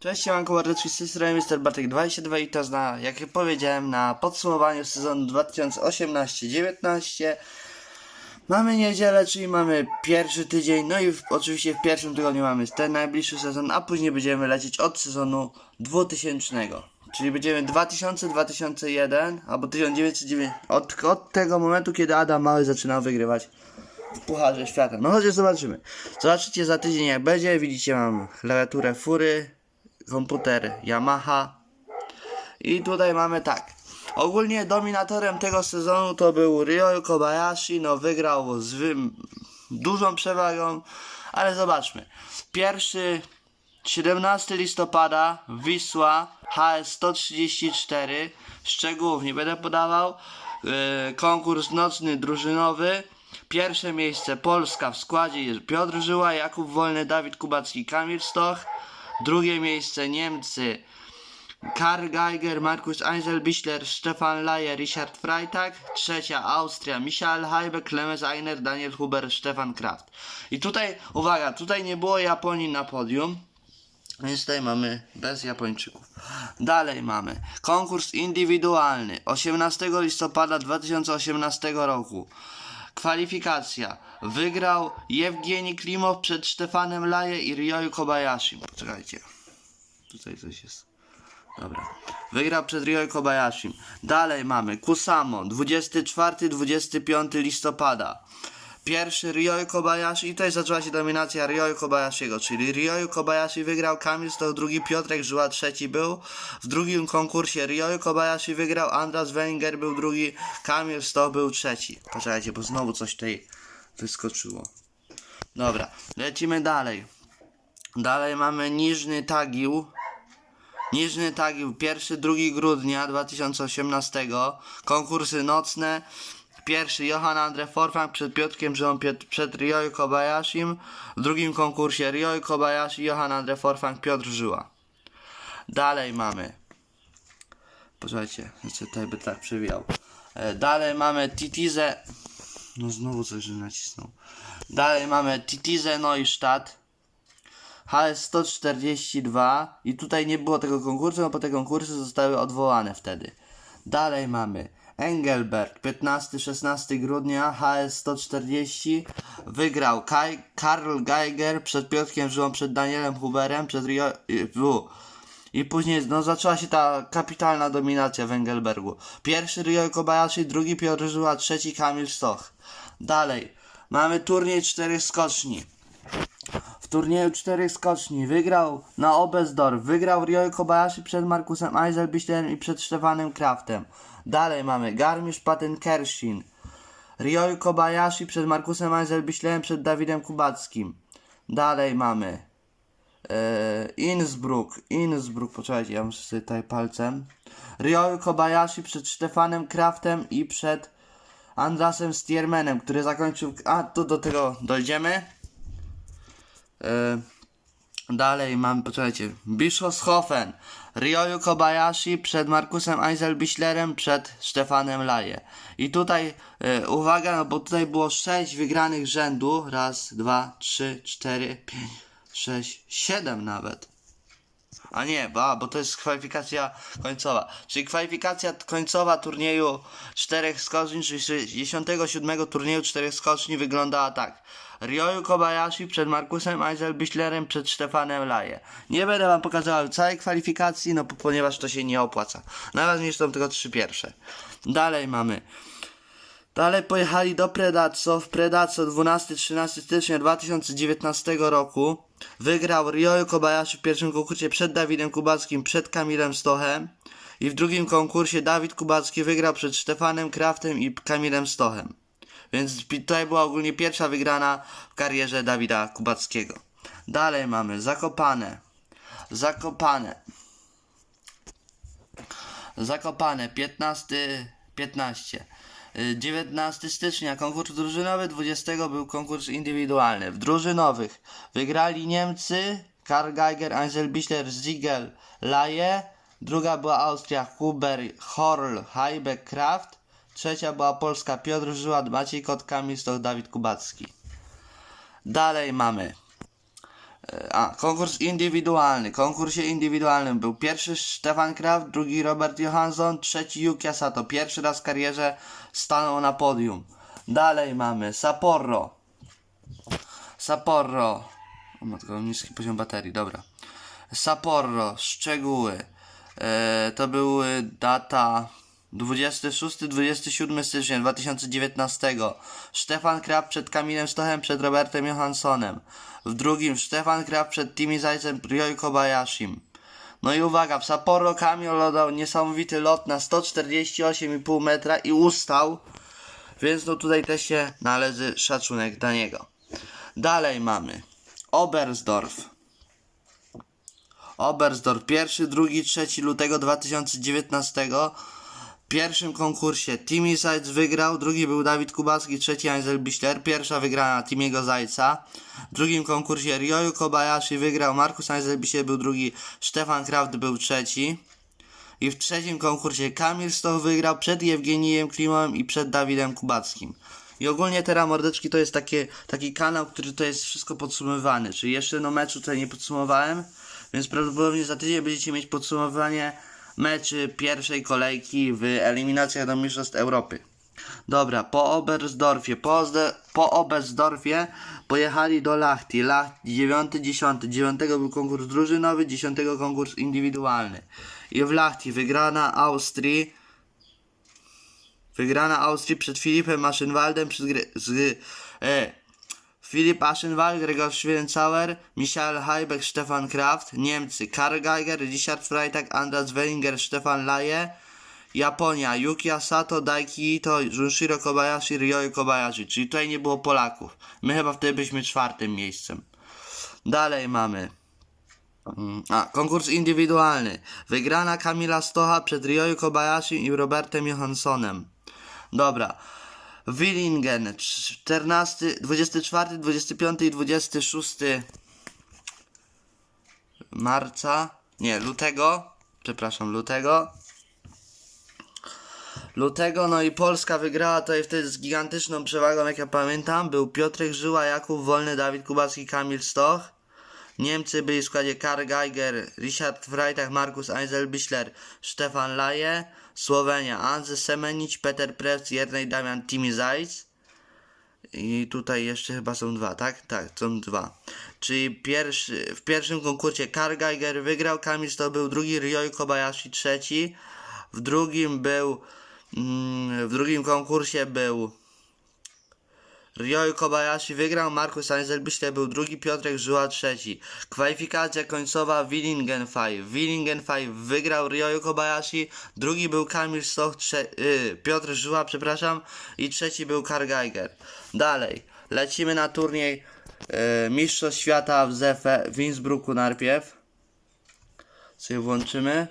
Cześć, siemanko, mordeczki, z tej strony Mr. Bartek 22 i to na, jak powiedziałem, na podsumowaniu sezonu 2018-19. Mamy niedzielę, czyli mamy pierwszy tydzień, no i w, oczywiście w pierwszym tygodniu mamy ten najbliższy sezon, a później będziemy lecieć od sezonu 2000. Czyli będziemy 2000-2001, albo 1909, od, od tego momentu, kiedy Adam Mały zaczynał wygrywać w Pucharze Świata. No chociaż zobaczymy. Zobaczycie za tydzień jak będzie. Widzicie mam klawiaturę Fury, komputer Yamaha. I tutaj mamy tak. Ogólnie dominatorem tego sezonu to był Ryo Kobayashi. No wygrał z dużą przewagą, ale zobaczmy. Pierwszy 17 listopada Wisła HS 134 szczegółów nie będę podawał yy, konkurs nocny drużynowy pierwsze miejsce Polska w składzie jest Piotr Żyła, Jakub Wolny, Dawid Kubacki, Kamil Stoch drugie miejsce Niemcy Karl Geiger, Markus Einzelbichler, Stefan Laje, Richard Freitag. Trzecia Austria, Michael Heibe, Clemens Einer, Daniel Huber, Stefan Kraft. I tutaj, uwaga, tutaj nie było Japonii na podium. Więc tutaj mamy bez Japończyków. Dalej mamy konkurs indywidualny 18 listopada 2018 roku. Kwalifikacja. Wygrał Jewgeni Klimow przed Stefanem Laje i Ryoyu Kobayashi. Poczekajcie. Tutaj coś jest. Dobra. Wygrał przed Ryoyu Kobayashi. Dalej mamy Kusamo 24-25 listopada. Pierwszy Ryoyu Kobayashi i tutaj zaczęła się dominacja Ryoyu Kobayashiego, czyli Ryoyu Kobayashi wygrał, Kamil Stoch drugi, Piotrek Żyła trzeci był. W drugim konkursie Ryoyu Kobayashi wygrał, Andras Wenger był drugi, Kamil Stoch był trzeci. Poczekajcie, bo znowu coś tutaj wyskoczyło. Dobra, lecimy dalej. Dalej mamy Niżny Tagił. Niżny Tagił, 1-2 grudnia 2018. Konkursy nocne. Pierwszy Johan Andre Forfang przed Piotrkiem Żyłą Piotr, przed Ryoyu Kobayashim. W drugim konkursie Ryoyu Kobayashi, Johan Andre Forfang, Piotr Żyła. Dalej mamy. Poczekajcie, jeszcze tutaj by tak przewijał. E, Dalej mamy Titize. No znowu coś nacisnął. Dalej mamy Titize Neustadt. HS 142 i tutaj nie było tego konkursu, no bo te konkursy zostały odwołane wtedy. Dalej mamy Engelberg 15-16 grudnia HS 140 wygrał Kai, Karl Geiger przed Piotrkiem Żyłą, przed Danielem Huberem, przed Rio, i, u. i później no, zaczęła się ta kapitalna dominacja w Engelbergu. Pierwszy Ryo Kobayashi, drugi Piotr Żyła, trzeci Kamil Stoch. Dalej mamy turniej czterech skoczni. W turnieju czterech skoczni wygrał na Obesdorf, wygrał Ryo Kobayashi przed Markusem Eiselbichlerem i przed Stefanem Kraftem. Dalej mamy Garmisch Patenkersin, Ryo Kobayashi przed Markusem Eiselbichlerem, przed Dawidem Kubackim. Dalej mamy e, Innsbruck, Innsbruck, poczekajcie, ja muszę sobie tutaj palcem. Ryo Kobayashi przed Stefanem Kraftem i przed Andrasem Stiermanem, który zakończył... A, to do tego dojdziemy. E, dalej mam, poczekajcie, Bischofshofen, Ryoyu Kobayashi przed Markusem Eiselbichlerem, przed Stefanem Laje. I tutaj, e, uwaga, no bo tutaj było 6 wygranych rzędu, raz, dwa, trzy, cztery, pięć, sześć, siedem nawet. A nie, bo to jest kwalifikacja końcowa. Czyli kwalifikacja końcowa turnieju czterech skoczni, czyli 67 turnieju czterech skoczni wyglądała tak. Ryoyu Kobayashi przed Markusem Eiselbichlerem, przed Stefanem Laje. Nie będę wam pokazywał całej kwalifikacji, no po- ponieważ to się nie opłaca. Najważniejsze są tylko trzy pierwsze. Dalej mamy. Dalej pojechali do Predazzo. W Predazzo 12-13 stycznia 2019 roku wygrał Ryoyu Kobayashi w pierwszym konkursie przed Dawidem Kubackim, przed Kamilem Stochem. I w drugim konkursie Dawid Kubacki wygrał przed Stefanem Kraftem i Kamilem Stochem. Więc tutaj była ogólnie pierwsza wygrana w karierze Dawida Kubackiego. Dalej mamy Zakopane. Zakopane. Zakopane 15 15 Y, 19 stycznia konkurs drużynowy, 20 był konkurs indywidualny. W drużynowych wygrali Niemcy, Karl Geiger, Ansel Bichler, Ziegel, Laje. Druga była Austria, Huber, Horl, Heibeck, Kraft. Trzecia była Polska, Piotr Żyła, Maciej Kot, Kamil Stoch, Dawid Kubacki. Dalej mamy A, konkurs indywidualny. Konkursie indywidualnym był pierwszy Stefan Kraft, drugi Robert Johansson, trzeci Yuki Sato. Pierwszy raz w karierze stanął na podium. Dalej mamy Sapporo. Sapporo. O matko, niski poziom baterii, dobra. Sapporo, szczegóły. E, to były data 26-27 stycznia 2019. Stefan Krab przed Kamilem Stochem, przed Robertem Johanssonem. W drugim Stefan Krab przed Timi Zajcem, Ryoi Kobayashim. No i uwaga, w Sapporo Kamil oddał niesamowity lot na 148,5 metra i ustał. Więc no tutaj też się należy szacunek dla niego. Dalej mamy Oberstdorf. Oberstdorf, pierwszy, drugi, trzeci lutego 2019. Pierwszym konkursie Timmy Zajc wygrał, drugi był Dawid Kubacki, trzeci Angel Bichler, pierwsza wygrana Timiego Zajca. W drugim konkursie Ryoyu Kobayashi wygrał, Markus Angel Bichler był drugi, Stefan Kraft był trzeci. I w trzecim konkursie Kamil Stoch wygrał przed Jewgenijem Klimowem i przed Dawidem Kubackim. I ogólnie teraz mordeczki to jest takie, taki kanał, który to jest wszystko podsumowywany. Czyli jeszcze no meczu tutaj nie podsumowałem, więc prawdopodobnie za tydzień będziecie mieć podsumowanie meczy pierwszej kolejki w eliminacjach do Mistrzostw Europy. Dobra, po Oberstdorfie, po, po Oberstdorfie pojechali do Lachti. Lachti 9, 10. 9 był konkurs drużynowy, 10 konkurs indywidualny. I w Lachti wygrana Austrii. Wygrana Austrii przed Filipem Aschenwaldem, przed z, e, Filip Aschenwald, Gregor Schwiencauer, Michael Heibeck, Stefan Kraft, Niemcy Karl Geiger, Richard Freitag, Andras Wellinger, Stefan Laje, Japonia Yuki Asato, Daiki Ito, Junshiro Kobayashi, Ryoi Kobayashi, czyli tutaj nie było Polaków. My chyba wtedy byliśmy czwartym miejscem. Dalej mamy Mm, A, konkurs indywidualny. Wygrana Kamila Stocha przed Ryoyu Kobayashi i Robertem Johanssonem. Dobra. Willingen 14, 24, 25 i 26 marca. Nie, lutego. Przepraszam, lutego. Lutego, no i Polska wygrała tutaj wtedy z gigantyczną przewagą, jak ja pamiętam. Był Piotrek Żyła, Jakub Wolny, Dawid Kubacki, Kamil Stoch. Niemcy byli w składzie Karl Geiger, Richard Freitag, Markus Einzelbichler, Stefan Laje. Słowenia Anze Semenic, Peter Press, Jernej Damian, Timi Zajc. I tutaj jeszcze chyba są dwa, tak? Tak, są dwa. Czyli pierwszy, w pierwszym konkursie Karl Geiger wygrał, Kamil to był drugi, Ryoi Kobayashi trzeci. W drugim był, mm, w drugim konkursie był Ryoyu Kobayashi wygrał, Markus Einzelbichler był drugi, Piotrek Żyła trzeci. Kwalifikacja końcowa Willingen 5. Willingen 5 wygrał Ryoyu Kobayashi, drugi był Kamil Stoch, yy, Piotr Żyła, przepraszam, i trzeci był Karl Geiger. Dalej, lecimy na turniej yy, Mistrzostw Świata w Zefe w Innsbrucku najpierw. Włączymy.